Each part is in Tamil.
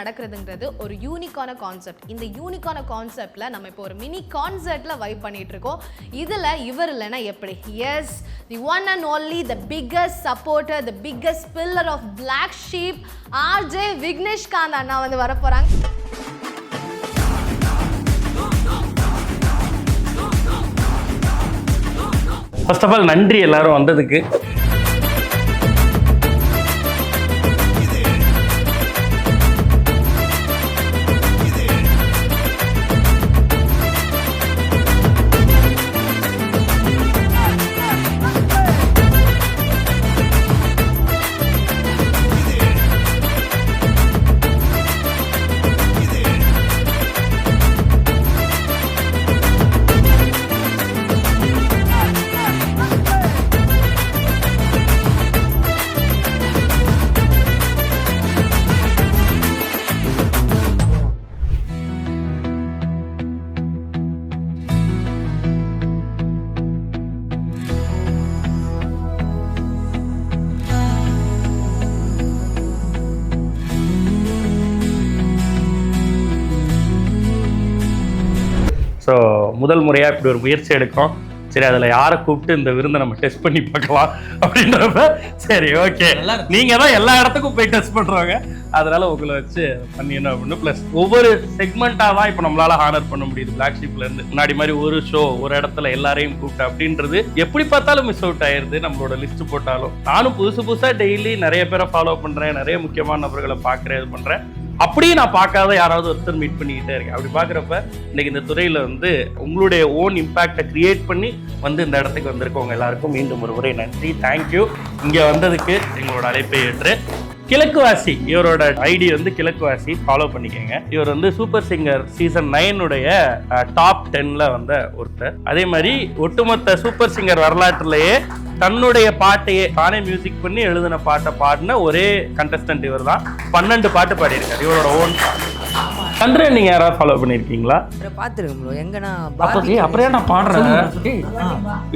நடக்கிறதுங்கிறது ஒரு யூனிக்கான கான்செப்ட் இந்த யூனிக்கான கான்செப்டில் நம்ம இப்போ ஒரு மினி கான்சர்ட்ல வைப் பண்ணிகிட்டு இருக்கோம். இதில் இவர் இல்லைன்னா எப்படி? Yes the one and only the biggest supporter the biggest pillar of black sheep RJ Vigneshkanth அண்ணா வந்து வரப்போகிறாங்க ஃபர்ஸ்ட் ஆஃப் ஆல் நன்றி எல்லாரும் வந்ததுக்கு. முதல் முறையாக இப்படி ஒரு முயற்சி எடுக்கிறோம் சரி அதில் யாரை கூப்பிட்டு இந்த விருந்தை நம்ம டெஸ்ட் பண்ணி பார்க்கலாம் அப்படின்றப்ப சரி ஓகே நீங்கள் தான் எல்லா இடத்துக்கும் போய் டெஸ்ட் பண்ணுறவங்க அதனால உங்களை வச்சு பண்ணிடணும் அப்படின்னு ப்ளஸ் ஒவ்வொரு செக்மெண்ட்டாக தான் இப்போ நம்மளால ஹானர் பண்ண முடியுது. பிளாக் ஷீப்ல இருந்து முன்னாடி மாதிரி ஒரு ஷோ ஒரு இடத்துல எல்லாரையும் கூப்பிட்டு அப்படின்றது எப்படி பார்த்தாலும் மிஸ் அவுட் ஆயிருது. நம்மளோட லிஸ்ட் போட்டாலும். நானும் புதுசு புதுசாக டெய்லி நிறைய பேரை ஃபாலோ பண்ணுறேன் நிறைய முக்கியமான நபர்களை பார்க்குறேன் இது பண்ணுறேன் அப்படியே நான் பார்க்காத யாராவது ஒருத்தர் மீட் பண்ணிக்கிட்டே இருக்கேன். அப்படி பார்க்குறப்ப இன்னைக்கு இந்த துறையில் வந்து உங்களுடைய ஓன் இம்பேக்டை கிரியேட் பண்ணி வந்து இந்த இடத்துக்கு வந்திருக்கவங்க எல்லாருக்கும் மீண்டும் ஒரு முறை நன்றி. தேங்க்யூ இங்கே வந்ததுக்கு எங்களோட அழைப்பை ஏற்று கிழக்கு வாசி இவரோட ஐடி வந்து கிழக்கு வாசி ஃபாலோ பண்ணிக்கோங்க. இவர் வந்து சூப்பர் சிங்கர் சீசன் நைனுடைய டாப் டென்ல வந்த ஒருத்தர். அதே மாதிரி ஒட்டுமொத்த சூப்பர் சிங்கர் வரலாற்றுலயே தன்னுடைய பாட்டையே தானே மியூசிக் பண்ணி எழுதின பாட்டை பாடின ஒரே கண்டஸ்டன்ட் இவர் தான் பன்னெண்டு பாட்டு பாடியிருக்காரு இவரோட ஓன் பாட்டு. சந்திரன் நீங்க யாராவது ஃபாலோ பண்ணியிருக்கீங்களா அப்புறம் பார்த்துருக்கேன் ப்ரோ அப்போ ஏய், அப்புறம் ஏன் நான் பாடுறேன்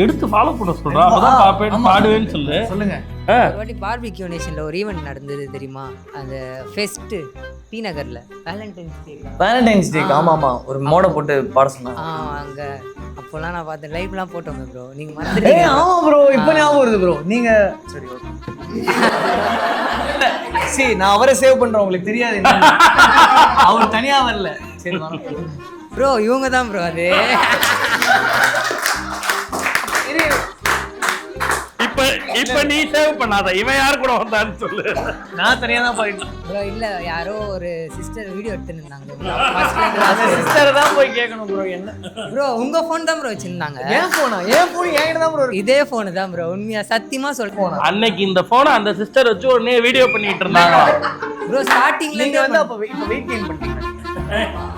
எடுத்து ஃபாலோ பண்ண சொல்றேன் அப்பதான் பாப்பேன் பாடுவேன்னு சொல்லு. சொல்லுங்க. ஆ, ஒரு வாட்டி பார்பிக்யூ நேஷனில் ஒரு ஈவெண்ட் நடந்தது தெரியுமா? அந்த ஃபெஸ்ட்டு டி நகரில். வேலண்டைன்ஸ் டே வேலண்டைன்ஸ் டேக்கு ஆமா ஆமா ஒரு மோட போட்டு பாட சொன்னாங்க ஆ அங்கே. அப்போல்லாம் நான் பார்த்தேன். லைவ்லாம் போட்டோங்க ப்ரோ நீங்கள் ஏய் மறந்துட்டீங்க. ஆமா ப்ரோ இப்போ ஞாபகம் வருது ப்ரோ நீங்க சரி ஓகே சி நான் அவரை சேவ் பண்றேன். உங்களுக்கு தெரியாது அவர் தனியா வரல. சரி ப்ரோ இவங்க தான் ப்ரோ அது. இப்ப நீ சேவ் பண்ணாத. இவன் யார் கூட வந்தான்னு சொல்லு. நான் தனியா தான் பாடிட்டேன் ப்ரோ இல்லை யாரோ ஒரு சிஸ்டர் வீடியோ எடுத்துன்னு இருந்தாங்க. அந்த சிஸ்டரை தான் போய் கேட்கணும் ப்ரோ என்ன? ப்ரோ உங்கள் ஃபோன் தான் ப்ரோ வச்சுருந்தாங்க. ஏன் போனா ஏன் போன் என்கிட்ட தான் ப்ரோ இதே ஃபோனு தான் ப்ரோ உண்மையாக சத்தியமாக சொல்கிறேன் அன்னைக்கு இந்த போனை அந்த சிஸ்டர் வச்சு உடனே வீடியோ பண்ணிட்டு இருந்தாங்க. ப்ரோ நீங்க ஸ்டார்டிங்லேருந்து வந்து அப்ப இப்ப வெயிட் கெயின் பண்ணிட்டீங்க.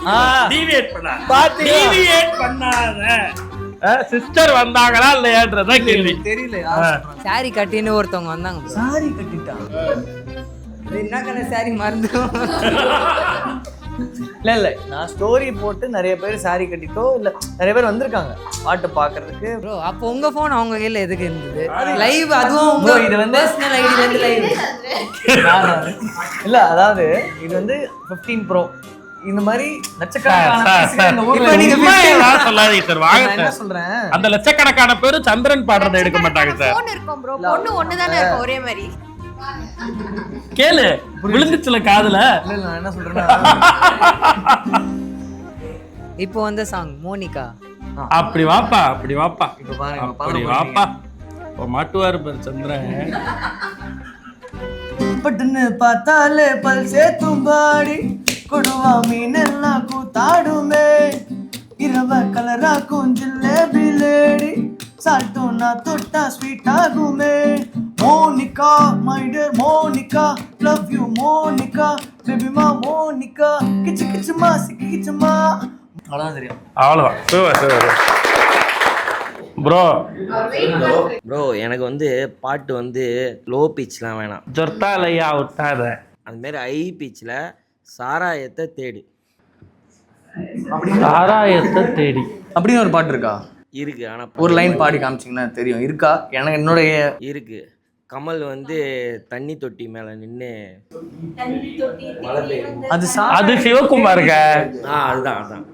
ஆ. டிவியேட் பண்ணாத? டிவியேட் பண்ணாத. சிஸ்டர் வந்தாங்களா இல்லையான்றதான் கேள்வி. தெரியல சாரி கட்டின்னு ஒருத்தவங்க வந்தாங்க. சாரி கட்டிட்டா? இது என்ன கலர் சாரி மறந்துடும் இல்ல இல்ல நான் ஸ்டோரி போட்டு நிறைய பேர் சாரி கட்டிட்டோ இல்ல நிறைய பேர் வந்திருக்காங்க. பாட்டு பாக்குறதுக்கு. ப்ரோ அப்போ உங்க ஃபோன் அவங்க கையில எதுக்கு இருந்தது? லைவ் அதுவும் உங்க Bro, இது வந்து- பர்சனல் ஐடில இருந்து லைவ் இல்ல அதாவது இது வந்து 15 ப்ரோ இந்த மாதிரி என்ன சொல்றேன்? அந்த லட்சக்கணக்கான பேரு சந்திரன் பாடுறதை எடுக்க மாட்டாங்க சார். பொண்ணு ஒரே மாதிரி. கேளு. விழுந்துச்சுல காதுல. இல்ல நான் என்ன சொல்றேன்னா இப்போ வந்த சாங் மோனிகா. அப்படி வாப்பா அப்படி வாப்பா. இப்ப பாருங்க அப்படி வாப்பா. இப்போ மாட்டுவாரு பாரு சந்திரன். பட்டுன்னு பார்த்தாலே பல் சேர்த்தும் பாடி கொடுவா மீன் எல்லாம் கூத்தாடுமே. இரவ கலராக்கும் ஜிலேபி லேடி சால்ட்டும் நான் தொட்டா ஸ்வீட் ஆகுமே. Monica my dear Monica love you Monica. பேபிமா Monica. கிச்சு கிச்சுமா சிக்கி கிச்சுமா. அவ்வளோதான் தெரியும். அவ்வளோதான் சூப்பர் சூப்பர் ப்ரோ ப்ரோ எனக்கு வந்து பாட்டு வந்து லோ பிச்லாம் வேணாம். ஜொர்த்தாலையா விட்டாத அந்த மாதிரி ஹை பிச்சில் சாராயத்தை தேடி. சாராயத்தை தேடி. அப்படின்னு ஒரு பாட்டு இருக்கா? இருக்கு ஆனால் ஒரு லைன் பாடி காமிச்சிங்கன்னா தெரியும். இருக்கா? எனக்கு என்னுடைய இருக்கு. கமல் வந்து தண்ணி தொட்டி மேல நின்று அது அது சிவகுமாருங்க. ஆ அதுதான் அதுதான்.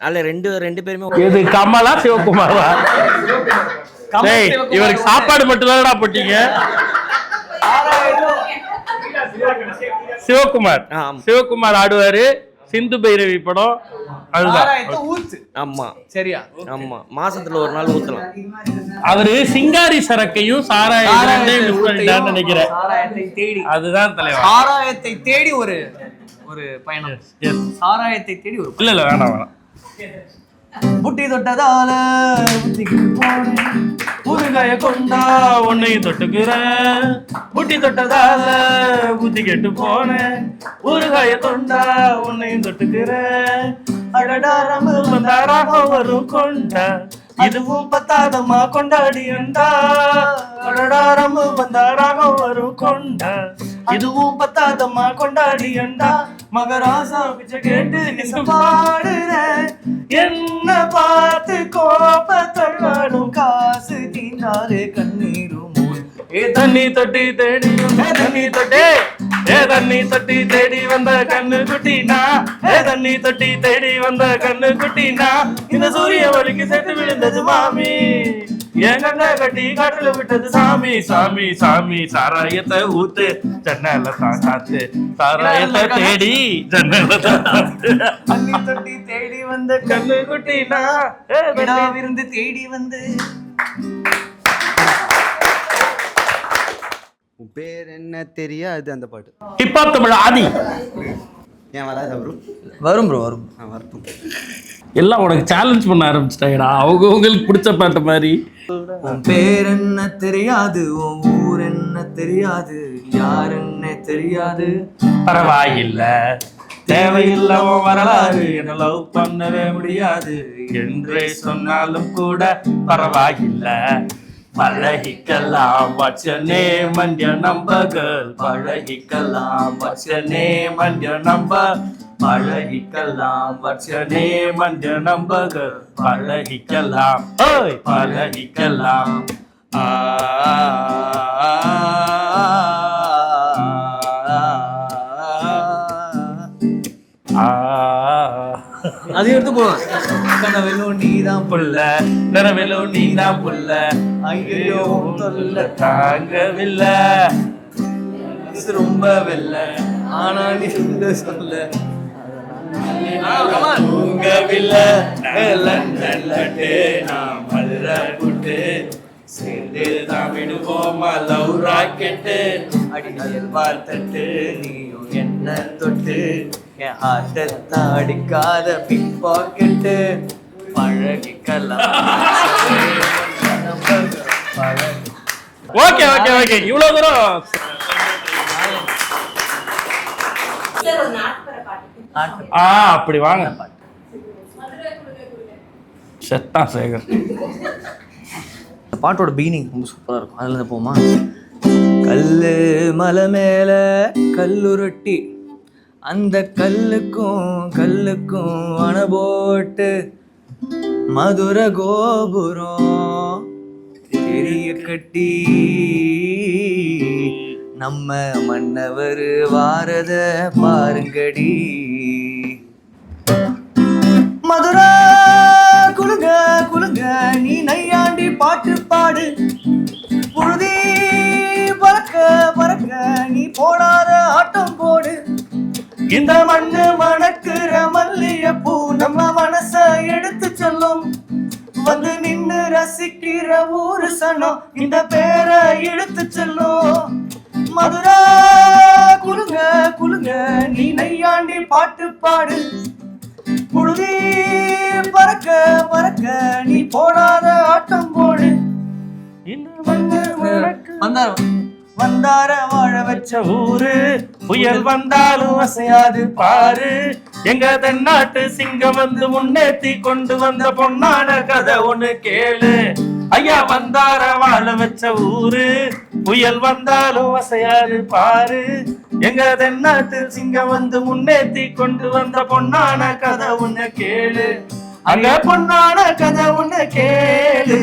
அதில் ரெண்டு ரெண்டு பேருமே இது கமலா சிவகுமாரா? டேய் இவருக்கு சாப்பாடு மட்டும் தானடா போட்டீங்க. சிவகுமார். சிவகுமார் ஆடுவாரு. சிந்து பைரவி படம். ஆமா. சரியா? ஆமா. மாசத்துல ஒரு நாள் ஊத்தலாம். அவரு சிங்காரி சரக்கையும் சாராய ரெண்டையும் மிஸ் பண்ணிட்டான்னு நினைக்கிறேன். சாராயத்தை தேடி. அதுதான் தலைவா. சாராயத்தை தேடி ஒரு ஒரு பயணம். சாராயத்தை தேடி ஒரு இல்ல இல்ல வேணாம் வேணாம். புட்டி தொட்டதால புத்திக்கிட்டு போனேன். முருகாய கொண்டா உன்னையும் தொட்டுக்கிறேன். புட்டி தொட்டதால புத்தி கெட்டு போனேன். ஊறுகாய தொண்டா உன்னையும் தொட்டுக்கிறேன். அடடா ரமு வந்தாராக வரும் கொண்டா. இதுவும் பத்தாதம்மா கொண்டாடியண்டா அடடாரமு வந்தாராக வரும் கொண்டா. இதுவும் பத்தாதம்மா கொண்டாடியண்டா மகராசா பிச்சை கேட்டு நீ பாடுற என்ன பார்த்து கோப தள்ளாடும் காசு தீண்டாலே கண்ணீரும் ஏ தண்ணி தொட்டி தேடி வந்த தண்ணி தொட்டி ஏ தண்ணி தொட்டி தேடி வந்த கண்ணு குட்டினா. ஏ தண்ணி தொட்டி தேடி வந்த கண்ணு குட்டினா. இந்த சூரிய ஒளிக்கு செத்து விழுந்தது மாமி. என் கண்ணை கட்டி காட்டுல விட்டது? சாமி சாமி சாமி சாராயத்தை ஊத்து ஜன்னல தான் காத்து. சாராயத்தை தேடி ஜன்னல தான் தொட்டி தேடி வந்த விடா தண்ணி விருந்து தேடி வந்து. பேர் என்ன தெரியாது அந்த பாட்டு. Hip hop Tamil Aadhi. ஏன் வராதா ப்ரோ வரும் ப்ரோ வரும். ஆ வரட்டும். எல்லாம் உனக்கு சேலஞ்ச் பண்ண ஆரம்பிச்சிட்டாங்கடா. அவங்க உங்களுக்கு பிடிச்ச பாட்டு மாதிரி. உன் பேர் என்ன தெரியாது உன் ஊர் என்ன தெரியாது யார் என்ன தெரியாது. பரவாயில்ல. தேவையில்ல உன் வரலாறு என்ன லவ் பண்ணவே முடியாது. என்றே சொன்னாலும் கூட பரவாயில்ல. பழகிக்கலாம் your number girl பழகிக்கலாம் and your number பழகிக்கலாம் your number girl பழகிக்கலாம் பழகிக்கலாம் ஆ அது எடுத்து போலாம் கனவெல்லும் நீதான் புள்ள நிறவிலும் நீதான் புள்ள ஐயோ தொல்ல. தாங்கவில்லை. இது ரொம்ப வெல்ல ஆனா நீ சொல்ல. தூங்கவில்லை. நாம் மதுர புட்டு. சேர்ந்து தான் விடுவோமா லவ் ராக்கெட்டு. அடிநயல் பார்த்தட்டு நீயும் என்ன தொட்டு. என் ஆட்டத்தை அடிக்காத பிக் பாக்கெட்டு பழகிக்கலாம். பழகி ஓகே ஓகே ஓகே. இவ்வளவு தூரம் ஆ அப்படி வாங்க. செத்தான் சேகர். இந்த பாட்டோட பீனிங் ரொம்ப சூப்பராக இருக்கும். அதில் இருந்து போமா கல்லு மலை மேலே கல்லுருட்டி அந்த கல்லுக்கும் கல்லுக்கும் அணை போட்டு மதுர கோபுரம். தெரிய கட்டி நம்ம மன்னவர் வாரத பாருங்கடி. மதுரா குலுங்க குலுங்க நீ நையாண்டி பாட்டு பாடு. புழுதி பறக்க பறக்க நீ போடாத ஆட்டம் போடு. இந்த மண்ணு மணக்குற சனம் இந்த பேரை இழுத்து செல்லும் மதுரா குலுங்க குலுங்க நீ நையாண்டி பாட்டு பாடு. புழுதி பறக்க பறக்க நீ போடாத ஆட்டம் போடு. வந்தார? வாழ வச்ச ஊரு. புயல். வந்தாலும் அசையாது பாரு. எங்க தென்னாட்டு சிங்கம் வந்து முன்னேத்தி கொண்டு வந்த பொன்னான கதை ஒண்ணு கேளு. ஐயா வந்தார வாழ வச்ச ஊரு. புயல் வந்தாலும் வசையாரு பாரு. எங்க தென்னாட்டு சிங்கம் வந்து முன்னேத்தி கொண்டு வந்த பொன்னான கதை ஒண்ணு கேளு. அங்க பொன்னான கதை ஒண்ணு கேளு.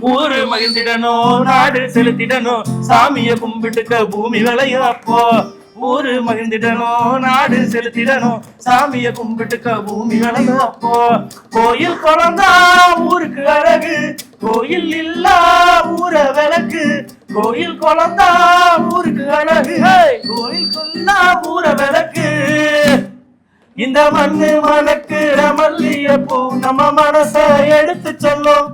ஊரு மகிழ்ந்திடணும் நாடு செலுத்திடணும். சாமிய கும்பிட்டுக்க பூமி விளையும் அப்போ. ஊரு மகிழ்ந்திடணும் நாடு செலுத்திடணும் சாமிய கும்பிட்டுக்க பூமி விளையும் அப்போ கோயில் குழந்தா ஊருக்கு அழகு கோயில் இல்லா ஊர விளக்கு கோயில் குழந்தா ஊருக்கு அழகு கோயில் கொண்டா ஊர விளக்கு. இந்த மண்ணு மணக்குற மல்லியப்பூ நம்ம மனச எடுத்து சொல்லும்.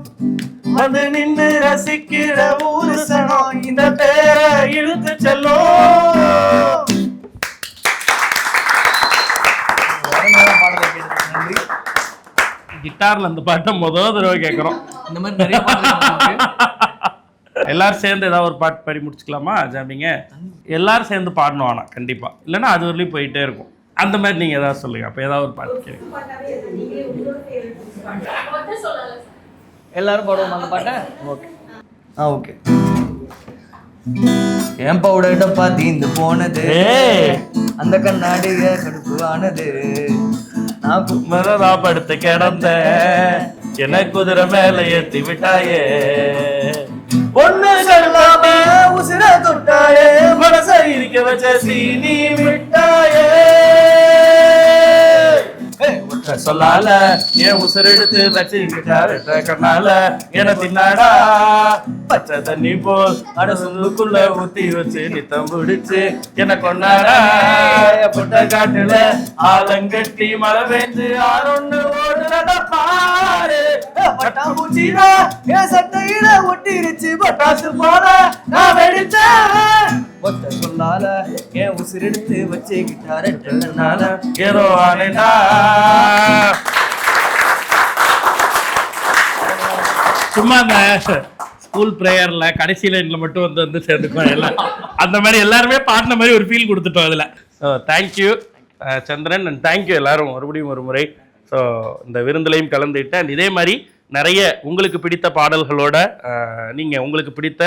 வந்து நின்னு ரசிக்கிற ஊரு சனம் இந்த பேரை இழுத்து செல்லும். கிட்டார்ல அந்த பாட்டை முதல் தடவை கேட்குறோம் இந்த மாதிரி நிறைய எல்லாரும் சேர்ந்து ஏதாவது ஒரு பாட்டு பாடி முடிச்சுக்கலாமா ஜாமிங்க எல்லாரும் சேர்ந்து பாடணும் ஆனா கண்டிப்பா. இல்லைன்னா அது வரலையும் போயிட்டே இருக்கும். அந்த மாதிரி நீங்க ஏதாவது சொல்லுங்க. அப்ப ஏதாவது ஒரு பாட்டு கேளுங்க. எல்லாரும் பாடுவோம் அந்த பாட்டை? ஓகே. ஆ ஓகே. என் பவுடர் டப்பா தீந்து போனது. அந்த கண்ணாடிய கடுப்பு ஆனது. நான் படுத்து கிடந்த. என்ன குதிரை மேல ஏத்தி விட்டாயே. பொண்ணு சொல்லாம உசிர தொட்டாயே. மனசை இருக்க வச்ச சீனி விட்டாயே. சொல்லால ஏன் உசுரெடுத்து வச்சுக்கிட்டாரு கண்ணால என தின்னாடா பச்சை தண்ணி போல் அடசுக்குள்ள ஊத்தி வச்சு நித்தம் பிடிச்சு என்ன கொண்டாடா புட்ட காட்டுல ஆலங்கட்டி மழை பெஞ்சு ஆறொன்னு ஓடுறத பாரு. பட்டாம்பூச்சிடா என் சட்டையில ஒட்டிருச்சு? பட்டாசு போல நான் வெடிச்சேன். ஒத்த சொல்லால ஏன் உசிரெடுத்து வச்சுக்கிட்டாரு ஏதோ ஆனேடா சும்மா அந்த ஸ்கூல் ப்ரேயர்ல கடைசி லைன்ல மட்டும் வந்து வந்து சேர்ந்துக்குவோம் எல்லாம். அந்த மாதிரி எல்லாருமே பாடின மாதிரி ஒரு ஃபீல் கொடுத்துட்டோம் அதுல. So thank you Chandran and thank you எல்லாரும் மறுபடியும் ஒரு முறை. ஸோ இந்த விருந்துலையும் கலந்துக்கிட்டேன் இதே மாதிரி நிறைய உங்களுக்கு பிடித்த பாடல்களோட நீங்கள் உங்களுக்கு பிடித்த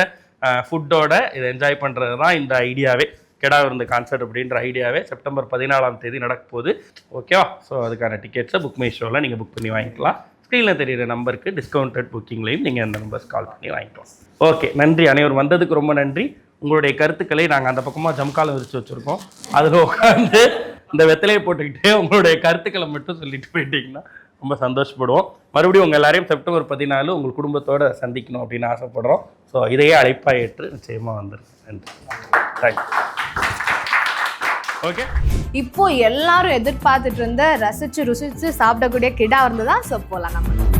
ஃபுட்டோட இதை என்ஜாய் பண்ணுறது தான் இந்த ஐடியாவே கெடா இருந்த கான்சர்ட் அப்படின்ற ஐடியாவே செப்டம்பர் பதினாலாம் தேதி நடக்க போகுது. ஓகேவா ஸோ அதுக்கான டிக்கெட்ஸை புக் மை ஷோவில் நீங்கள் புக் பண்ணி வாங்கிக்கலாம். ஸ்க்ரீனில் தெரிகிற நம்பருக்கு டிஸ்கவுண்டட் புக்கிங்லையும் நீங்கள் அந்த நம்பர்ஸ் கால் பண்ணி வாங்கிக்கலாம். ஓகே நன்றி. அனைவரும் வந்ததுக்கு ரொம்ப நன்றி. உங்களுடைய கருத்துக்களை நாங்கள் அந்த பக்கமாக ஜம்காலம் விரிச்சு வச்சுருக்கோம். அதில் உட்காந்து இந்த வெத்தலையை போட்டுக்கிட்டே உங்களுடைய கருத்துக்களை மட்டும் சொல்லிட்டு போயிட்டீங்கன்னா ரொம்ப சந்தோஷப்படுவோம். மறுபடியும் உங்கள் எல்லாரையும் செப்டம்பர் பதினாலு உங்கள் குடும்பத்தோடு சந்திக்கணும் அப்படின்னு ஆசைப்படுறோம். ஸோ இதையே அழைப்பாக ஏற்று நிச்சயமாக வந்துடும் நன்றி தேங்க்யூ ஓகே இப்போ எல்லாரும் எதிர்பார்த்துட்டு இருந்த ரசிச்சு ருசிச்சு சாப்பிடக்கூடிய கிடா இருந்ததா ஸோ போலாம் நம்ம.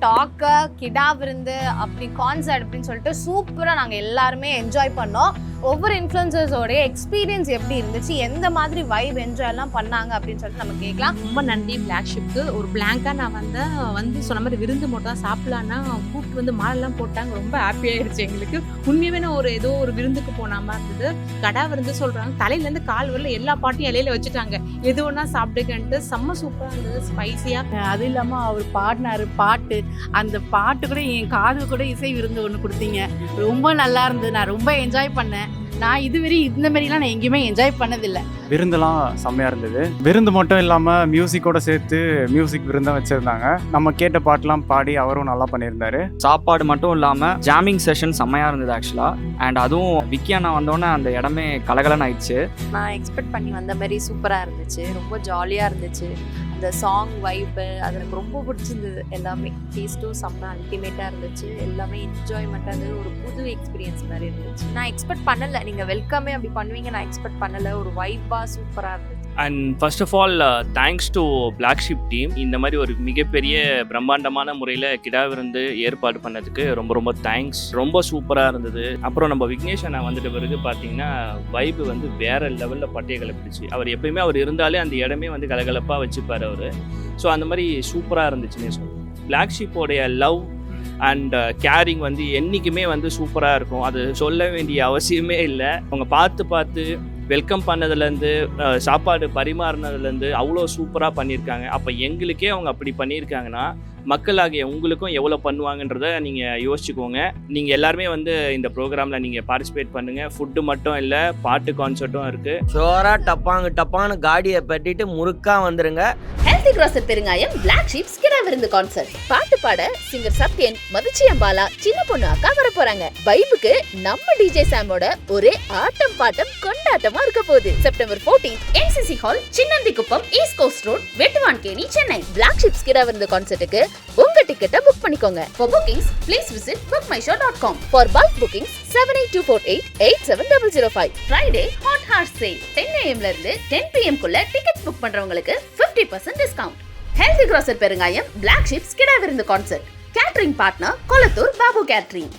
டாக்கு கிடா விருந்து அப்படி கான்சர்ட் அப்படின்னு சொல்லிட்டு சூப்பராக நாங்கள் எல்லாருமே என்ஜாய் பண்ணோம். ஒவ்வொரு இன்ஃப்ளூயன்சர்ஸோடைய எக்ஸ்பீரியன்ஸ் எப்படி இருந்துச்சு எந்த மாதிரி வைப் என்ஜாய் எல்லாம் பண்ணாங்க அப்படின்னு சொல்லிட்டு நம்ம கேட்கலாம். ரொம்ப நன்றி பிளாக்ஷிப்க்கு ஒரு பிளாங்கா நான் வந்தேன் வந்து சொன்ன மாதிரி விருந்து மட்டும் தான் சாப்பிடலான்னா கூப்பிட்டு வந்து மாலைலாம் போட்டாங்க. ரொம்ப ஹாப்பி ஆயிடுச்சு எங்களுக்கு. உண்மையாவே நான் ஒரு ஏதோ ஒரு விருந்துக்கு போன மாதிரி இருந்தது. கடா விருந்து சொல்றாங்க. தலையில இருந்து கால் வரல எல்லா பாட்டையும் இலையில வச்சுட்டாங்க. எது ஒன்றா சாப்பிட்டுக்கன்ட்டு செம்ம சூப்பரா இருந்தது ஸ்பைசியா அது இல்லாமல் அவர் பாடினாரு பாட்டு. அந்த பாட்டு கூட என் காது கூட இசை விருந்து ஒன்று கொடுத்தீங்க. ரொம்ப நல்லா இருந்தது. நான் ரொம்ப என்ஜாய் பண்ணேன். நான் இதுவரை இந்த மாதிரிலாம் நான் எங்கேயுமே என்ஜாய் பண்ணதில்லை. விருந்தெல்லாம் செம்மையாக இருந்தது. விருந்து மட்டும் இல்லாமல் மியூசிக்கோட சேர்த்து மியூசிக் விருந்தாக வச்சுருந்தாங்க. நம்ம கேட்ட பாட்டெலாம் பாடி அவரும் நல்லா பண்ணியிருந்தாரு. சாப்பாடு மட்டும் இல்லாமல் ஜாமிங் செஷன் செம்மையாக இருந்தது ஆக்சுவலாக அண்ட் அதுவும் விக்கி அண்ணா வந்தோடனே அந்த இடமே கலகலன்னு ஆயிடுச்சு. நான் எக்ஸ்பெக்ட் பண்ணி வந்த மாதிரி சூப்பரா இருந்துச்சு. ரொம்ப ஜாலியா இருந்துச்சு. அந்த சாங் வைப்பு அது எனக்கு ரொம்ப பிடிச்சிருந்தது எல்லாமே. டேஸ்ட்டும் செம்ம அல்டிமேட்டாக இருந்துச்சு. எல்லாமே என்ஜாய்மெண்ட்டாக இருந்தது. ஒரு புது எக்ஸ்பீரியன்ஸ் மாதிரி இருந்துச்சு. நான் எக்ஸ்பெக்ட் பண்ணலை. நீங்கள் வெல்கமே அப்படி பண்ணுவீங்க. நான் எக்ஸ்பெக்ட் பண்ணலை. ஒரு வைப்பாக சூப்பராக இருந்துச்சு. And first of all thanks to black ship team இந்த மாதிரி ஒரு மிகப்பெரிய பிரம்மாண்டமான முறையில் கிடா விருந்து ஏற்பாடு பண்ணதுக்கு ரொம்ப ரொம்ப தேங்க்ஸ் ரொம்ப சூப்பராக இருந்தது. அப்புறம் நம்ம விக்னேஷ் அண்ணா வந்துட்ட பிறகு பார்த்தீங்கன்னா வைப்பு வந்து வேற லெவலில் பட்டையை கிளப்பிடுச்சு அவர் எப்பயுமே அவர் இருந்தாலே அந்த இடமே வந்து கலகலப்பாக வச்சுப்பார் அவர். ஸோ அந்த மாதிரி சூப்பராக இருந்துச்சுன்னே சொல்லுவோம் பிளாக் ஷிப்போடைய லவ் அண்ட் கேரிங் வந்து என்றைக்குமே வந்து சூப்பராக இருக்கும். அது சொல்ல வேண்டிய அவசியமே இல்லை. அவங்க பார்த்து பார்த்து வெல்கம் பண்ணதுலேருந்து சாப்பாடு பரிமாறினதுலேருந்து அவ்வளோ சூப்பராக பண்ணியிருக்காங்க அப்போ எங்களுக்கே அவங்க அப்படி பண்ணியிருக்காங்கன்னா மக்களாகிய உங்களுக்கும் எவ்வளோ பண்ணுவாங்கன்றத நீங்கள் யோசிச்சுக்கோங்க. நீங்கள் எல்லாருமே வந்து இந்த ப்ரோக்ராமில் நீங்கள் பார்ட்டிசிபேட் பண்ணுங்கள் ஃபுட்டு மட்டும் இல்லை பாட்டு கான்சர்ட்டும் இருக்குது ஷோரா டப்பாங்கு டப்பான்னு காடியை பட்டிட்டு முறுக்கா வந்துருங்க. ஹெல்தி கிராசர் பெருங்காயம் பிளாக் ஷீப்ஸ் கிடா விருந்து கான்சர்ட் பாட்டு பாட சிங்கர் சத்யன் மதுச்சி அம்பாலா சின்ன பொண்ணு அக்கா வர போறாங்க வைபுக்கு நம்ம டிஜே சாமோட ஒரே ஆட்டம் பாட்டம் கொண்டாட்டமா இருக்க போகுது. செப்டம்பர் 14 என்சிசி ஹால் சின்னந்தி குப்பம் east coast road Vettuvankeni Chennai black sheeps கிடா விருந்து கான்சர்ட்டுக்கு உங்க டிக்கெட்டை புக் பண்ணிக்கோங்க. For bookings please visit bookmyshow.com dot com for bulk bookings seven eight two four eight eight seven double zero five Friday hot horse sale ten ஏஎம்ல இருந்து டென் பிஎம் குள்ள டிக்கெட்ஸ் புக் பண்றவங்களுக்கு 50% பர்சன்ட் டிஸ்கவுண்ட் ஹெல்தி கிராசர் பெருங்காயம் black ships Kida Virundhu concert catering partner Kolathur Babu catering